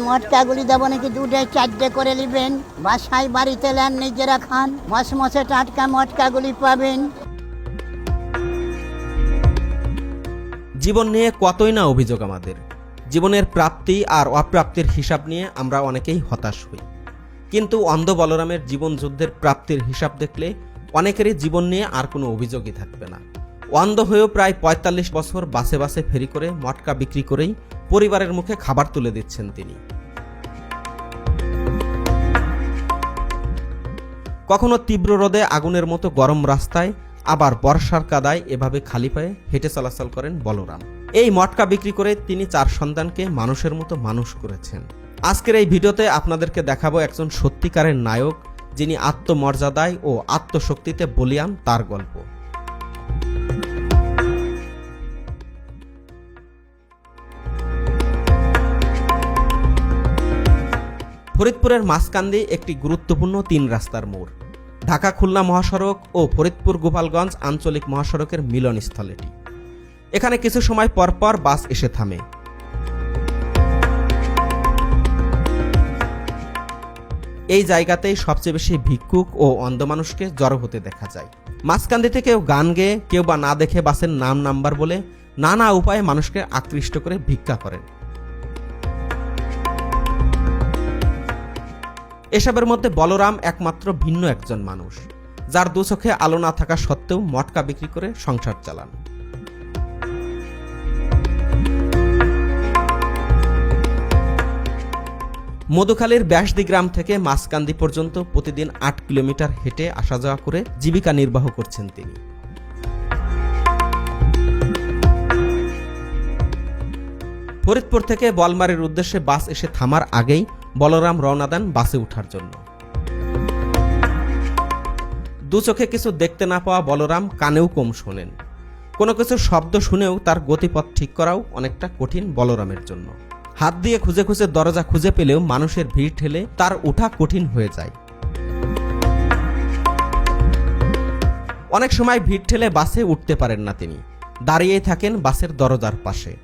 মটকাগুলি দেবো নাকি? দুটে, চারটে করে নেবেন। বাসায় বাড়িতে নেন নিজেরা খান। মসমসে টাটকা মটকাগুলি পাবেন। জীবন নিয়ে কতই না অভিযোগ আমাদের। জীবনের প্রাপ্তি আর অপ্রাপ্তির হিসাব নিয়ে আমরা অনেকেই হতাশ হই। কিন্তু অন্ধ বলরামের জীবন যুদ্ধের প্রাপ্তির হিসাব দেখলে অনেকেরই জীবন নিয়ে আর কোনো অভিযোগই থাকবে না। অন্ধ হয়েও প্রায় পঁয়তাল্লিশ বছর বাসে বাসে ফেরি করে মটকা বিক্রি করেই পরিবারের মুখে খাবার তুলে দিচ্ছেন তিনি। কখনো তীব্র রোদে আগুনের মতো গরম রাস্তায়, আবার বর্ষার কাদায় এভাবে খালি পায়ে হেঁটে চলাচল করেন বলরাম। এই মটকা বিক্রি করে তিনি চার সন্তানকে মানুষের মতো মানুষ করেছেন। আজকের এই ভিডিওতে আপনাদেরকে দেখাবো একজন সত্যিকারের নায়ক, যিনি আত্মমর্যাদায় ও আত্মশক্তিতে বলিয়ান তার গল্প। ফরিদপুরের মাঝকান্দি একটি গুরুত্বপূর্ণ তিন রাস্তার মোড়। ঢাকা খুলনা মহাসড়ক ও ফরিদপুর গোপালগঞ্জ আঞ্চলিক মহাসড়কের মিলনস্থল এটি। এখানে কিছু সময় পরপর বাস এসে থামে। এই জায়গাতেই সবচেয়ে বেশি ভিক্ষুক ও অন্ধ মানুষকে জড়ো হতে দেখা যায়। মাঝকান্দি থেকে কেউ গান গেয়ে কেউ বা না দেখে বাসের নাম নাম্বার বলে নানা উপায়ে মানুষকে আকৃষ্ট করে ভিক্ষা করেন। এসবের মধ্যে বলরাম একমাত্র ভিন্ন একজন মানুষ, যার দু চোখে আলো না থাকা সত্ত্বেও মটকা বিক্রি করে সংসার চালান। মধুখালীর ব্যাসদি গ্রাম থেকে মাসকান্দি পর্যন্ত প্রতিদিন আট কিলোমিটার হেঁটে আসা যাওয়া করে জীবিকা নির্বাহ করছেন তিনি। ফরিদপুর থেকে বলমারির উদ্দেশ্যে বাস এসে থামার আগেই বলরাম রওনা দেন বাসে ওঠার জন্য। দু চোখে কিছু দেখতে না পাওয়া বলরাম কানেও কম শোনেন। কোনো কিছু শব্দ শুনেও তার গতিপথ ঠিক করাও অনেকটা কঠিন বলরামের জন্য। হাত দিয়ে খুঁজে খুঁজে দরজা খুঁজে পেলেও মানুষের ভিড় ঠেলে তার ওঠা কঠিন হয়ে যায়। অনেক সময় ভিড় ঠেলে বাসে উঠতে পারেন না তিনি। দাঁড়িয়েই থাকেন বাসের দরজার পাশে।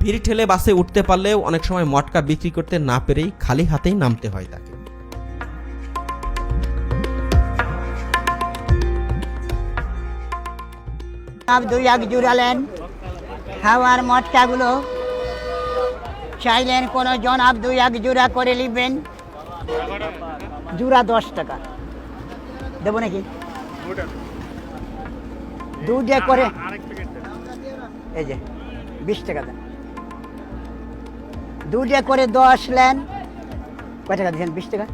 ভিড় ঠেলে বাসে উঠতে পারলেও অনেক সময় মটকা বিক্রি করতে না পেরেই খালি হাতেই নামতে হয় তাকে। দুই এক জুড়ালেন। খাওয়ার মটকাগুলো চাইলেন কোনো জন দুই এক জোড়া করে নিবেন জোড়া দশ টাকা। দেবো নাকি? দুটে করে। এই যে, বিশ টাকা দেন। দুটে করে দশ লেন। কয় টাকা দিচ্ছেন বিশ টাকা?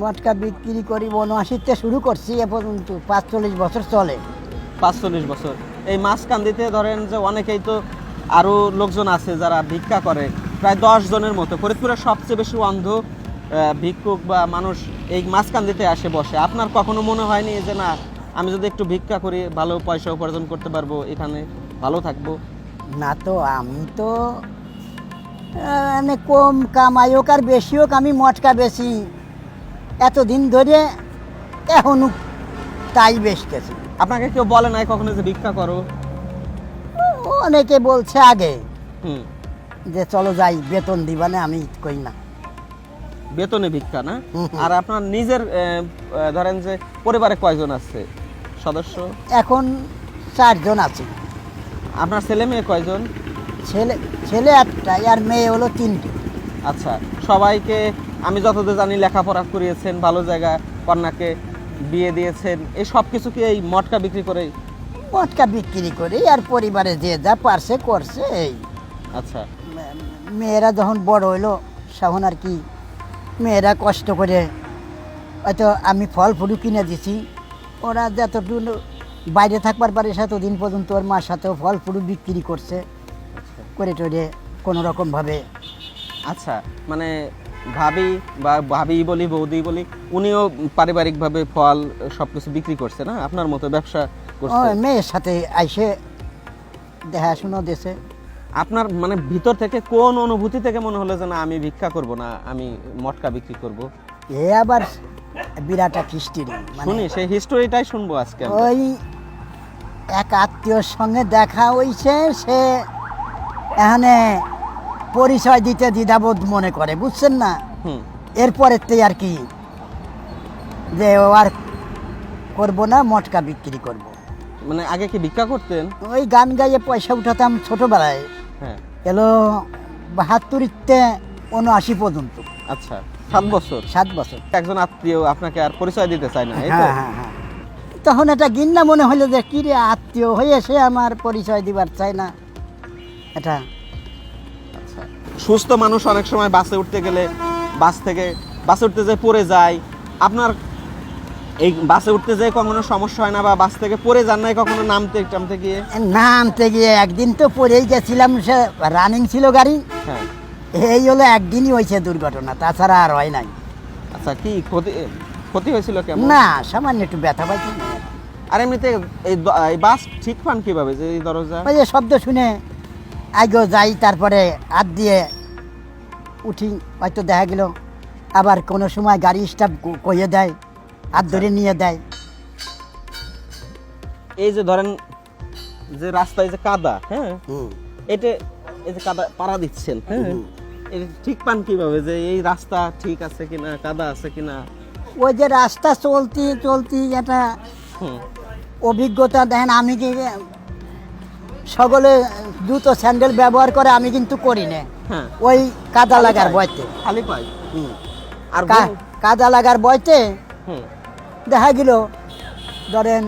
মটকা বিক্রি করি উনআশিতে শুরু করছি, এ পর্যন্ত পাঁচচল্লিশ বছর চলে। পাঁচচল্লিশ বছর। এই মাঝকান্দিতে ধরেন যে অনেকেই তো আরও লোকজন আছে যারা ভিক্ষা করে, প্রায় দশ জনের মতো। ফরিদপুরের সবচেয়ে বেশি অন্ধ ভিক্ষুক বা মানুষ এই মাঝকান্দিতে আসে বসে। আপনার কখনো মনে হয়নি যে না আমি যদি একটু ভিক্ষা করি ভালো পয়সা উপার্জন করতে পারব এখানে ভালো থাকব না তো আমি তো মানে কম কামাই হোক আর বেশি হোক আমি মটকা বেশি এতদিন ধরে এখনও তাই বেচতেছি আপনাকে কেউ বলে নাই কখনো যে ভিক্ষা করো অনেকে বলছে আগে হুম। যে চলো যাই বেতন দিবানে আমি কই না। বেতনে ভিক্ষা না। আর আপনার নিজের ধরেন যে পরিবারে কয়জন আছে? সদস্য? এখন চারজন আছে। আপনার ছেলে মেয়ে কয়জন? ছেলে ছেলে একটা আর মেয়ে হলো তিনটে। আচ্ছা সবাইকে আমি যতদূর জানি লেখাপড়া করিয়েছেন ভালো জায়গা কন্যাকে বিয়ে দিয়েছেন এই সব কিছু কি এই মটকা বিক্রি করে মটকা বিক্রি করে আর পরিবারে যে যা পারছে করছে এই। আচ্ছা। মেয়েরা যখন বড় হইল তখন আর কি মেয়েরা কষ্ট করে। হয়তো আমি ফল ফুলু কিনে দিছি। ওরা যতটুকু বাইরে থাকবার পারে সেতদিন পর্যন্ত ওর মার সাথেও ফল ফুলু বিক্রি করছে। করে টরে কোনো রকমভাবে। আচ্ছা মানে ভাবি বা ভাবি বলি বৌদি বলি উনিও পারিবারিকভাবে ফল সব কিছু বিক্রি করছে না? আপনার মতো ব্যবসা করছে। মেয়ের সাথে আইসে দেখাশুনো দেশে আপনার মানে ভিতর থেকে কোন অনুভূতি থেকে মনে হলো যে না আমি ভিক্ষা করব না আমি মটকা বিক্রি করব? এ আবার বিরাট এক হিস্ট্রি মানে শুনি সেই হিস্টোরিটাই শুনব আজকে ওই এক আত্মীয়র সঙ্গে দেখা হইছে সে এখানে পরিচয় দিতে দ্বিধাবোধ মনে করে বুঝছেন না? হুম। এরপরের থেকে আর কি যে ও আর করব না মটকা বিক্রি করব। মানে আগে কি ভিক্ষা করতেন? ওই গান গাইয়ে পয়সা উঠাতাম ছোটবেলায়। হ্যাঁ। এলো বাহাত্তরিতে উনআশি পর্যন্ত। আচ্ছা সাত বছর? সাত বছর। একজন আত্মীয় আপনাকে আর পরিচয় দিতে চায় না হ্যাঁ হ্যাঁ হ্যাঁ। তখন এটা গিন্না মনে হলো যে কি রে আত্মীয় হয়ে সে আমার পরিচয় দিবার চায় না? এটা আচ্ছা। সুস্থ মানুষ অনেক সময় বাসে উঠতে গেলে বাস থেকে বাসে উঠতে যেয়ে পড়ে যায় আপনার এই বাসে উঠতে যেয়ে কখনো সমস্যা হয় না বা বাস থেকে পড়ে যান নাই কখনো নামতে টামতে গিয়ে? নামতে গিয়ে একদিন তো পড়েই গেছিলাম সে রানিং ছিল গাড়ি। হ্যাঁ। এই হলো একদিনই হয়েছে দুর্ঘটনা তাছাড়া আর হয় নাই। আচ্ছা কি ক্ষতি ক্ষতি হয়েছিল কেমন না সামান্য একটু ব্যথা পাইছি। আর এমনিতে এই এই বাস ঠিক পান কীভাবে যে এই দরজা? ওই যে শব্দ শুনে আগেও যাই তারপরে হাত দিয়ে উঠি। হয়তো দেখা গেল আবার কোনো সময় গাড়ি স্টাফ কইয়ে দেয়। হাত ধরে নিয়ে দেয়। এই যে ধরেন যে রাস্তায় যে কাদা হ্যাঁ? এটা এই যে কাদা পাড়া দিচ্ছেন হ্যাঁ? এটা ঠিক পান কীভাবে যে এই রাস্তা ঠিক আছে কিনা কাদা আছে কিনা? ওই যে রাস্তা চলতি চলতি এটা অভিজ্ঞতা দেখেন আমি কি সকলে জুতো স্যান্ডেল ব্যবহার করে আমি কিন্তু করি না। হ্যাঁ। ওই কাদা লাগার বয়তে খালি পাই আর কাদা লাগার বয়তে হুম। দেখা গেল ধরেন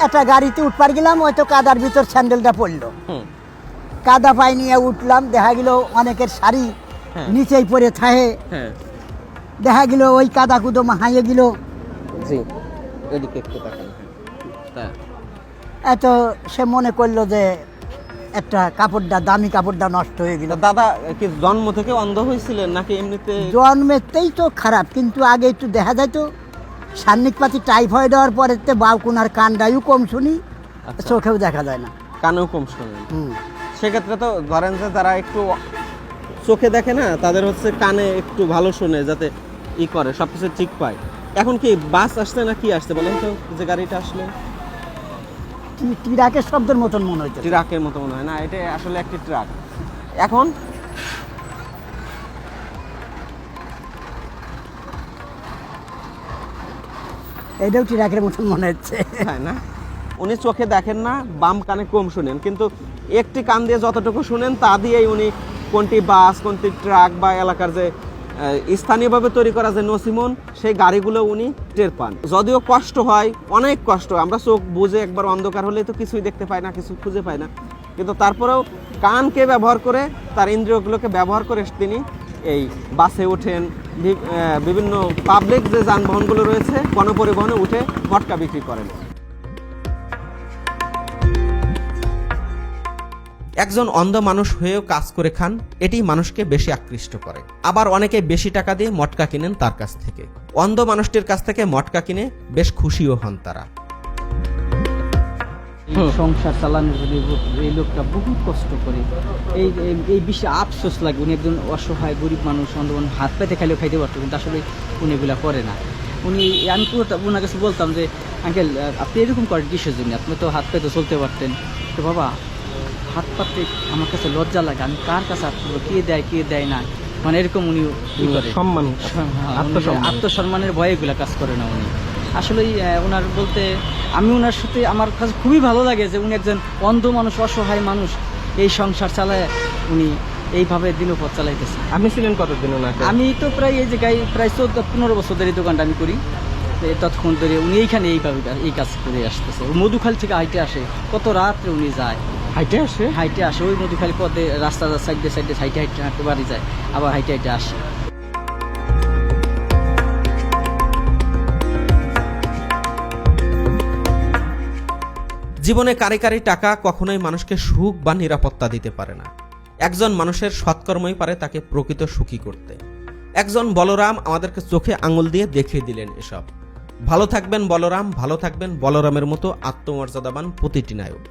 একটা গাড়িতে উঠবার গেলাম হয়তো কাদার ভিতর স্যান্ডেলটা পড়ল। কাদা পাই নিয়ে উঠলাম দেখা গেল অনেকের শাড়ি হ্যাঁ। নিচেই পড়ে থাহে হ্যাঁ। দেখা গেল ওই কাদা কুদো হাইয়ে গেল। হ্যাঁ। এত সে মনে করল যে একটা কাপড়টা দামি কাপড়টা নষ্ট হয়ে গেল। দাদা কি জন্ম থেকে অন্ধ হয়েছিলেন নাকি এমনিতে? জন্মেতেই তো খারাপ কিন্তু আগে একটু দেখা যায় তো। সান্নিক পাতি টাইফয়েড হওয়ার পরে তো বাউকুনার কান্ডাইও কম শুনি আচ্ছা। চোখেও দেখা যায় না। কানেও কম হুম। সেক্ষেত্রে তো ধরেন যে তারা একটু চোখে দেখে না তাদের হচ্ছে কানে একটু ভালো শোনে যাতে ই করে সব কিছু ঠিক পায়। এখন কি বাস আসছে না কি আসছে? বলেন তো যে গাড়িটা আসলে। টিরাকের শব্দের মতন মনে হইতে ট্রাকের মতো মনে হয়। না এটা আসলে একটি ট্রাক। এখন এটাও টিরাকের মতন মনে হচ্ছে। তাই না? উনি চোখে দেখেন না বাম কানে কম শুনেন। কিন্তু একটি কান দিয়ে যতটুকু শুনেন তা দিয়েই উনি কোনটি বাস কোনটি ট্রাক বা এলাকার যে স্থানীয়ভাবে তৈরি করা যে নসিমন, সেই গাড়িগুলো উনি টের পান। যদিও কষ্ট হয়, অনেক কষ্ট। আমরা চোখ বুঝে একবার অন্ধকার হলে তো কিছুই দেখতে পাই না, কিছু খুঁজে পাই না। কিন্তু তারপরেও কানকে ব্যবহার করে, তার ইন্দ্রিয়গুলোকে ব্যবহার করে তিনি এই বাসে ওঠেন বিভিন্ন পাবলিক যে যানবাহনগুলো রয়েছে, গণপরিবহনে উঠে মটকা বিক্রি করেন। একজন অন্ধ মানুষ হয়েও কাজ করে খান, এটি মানুষকে বেশি আকৃষ্ট করে। আবার অনেকে বেশি টাকা দিয়ে মটকা কিনেন তার কাছ থেকে। অন্ধ মানুষটির কাছ থেকে মটকা কিনে বেশ খুশিও হন তারা। সংসার চালানোর জন্য এই লোকটা বহুত কষ্ট করে। এই এই- বিষয়ে আফসোস লাগে। উনি একজন অসহায়, গরিব মানুষ অন্ধবান হাত পাইতে খাইলেও খাইতে পারতো, কিন্তু আসলে উনি এগুলা করে না। উনি আমি ওনার কাছে বলতাম যে, আঙ্কেল আপনি এরকম করেন কিসের জন্য? আপনি তো হাত পাইতে চলতে পারতেন। তো বাবা হাত পাততে আমার কাছে লজ্জা লাগে। আমি কার কাছে হাত পাতবো? কে দেয় কে দেয় না? মানে এরকম উনি সম্মান। আত্মসম্মানের ভয়ে এগুলা কাজ করে না উনি। আসলেই আহ, ওনার বলতে আমি ওনার সাথে আমার কাছে খুবই ভালো লাগে যে উনি একজন অন্ধ মানুষ অসহায় মানুষ। এই সংসার চালায় উনি এইভাবে দিনপথ চালাইতেছে। আপনি ছিলেন কতদিন ওনাকে? আমি তো প্রায় এই জায়গায় প্রায় চোদ্দ পনেরো বছর ধরে দোকানটা আমি করি। তো এই ততক্ষণ ধরে উনি এইখানে এইভাবে এই কাজ করে আসতেছে। মধুখাল থেকে হাইটে আসে। কত রাত্রে উনি যায়। হাইটে আসে? হাইটে আসে। ওই মধুখালি পথে রাস্তা সাইডে সাইডে হাইটে হাইটে হাঁটতে বাড়ি যায় আবার হাইটে হাইটে আসে। জীবনে কারি কারি টাকা কখনোই মানুষকে সুখ বা নিরাপত্তা দিতে পারে না। একজন মানুষের সৎকর্মই পারে তাকে প্রকৃত সুখী করতে। একজন বলরাম আমাদেরকে চোখে আঙুল দিয়ে দেখিয়ে দিলেন এসব। ভালো থাকবেন বলরাম ভালো থাকবেন বলরামের মতো আত্মমর্যাদাবান প্রতিটি নায়ক।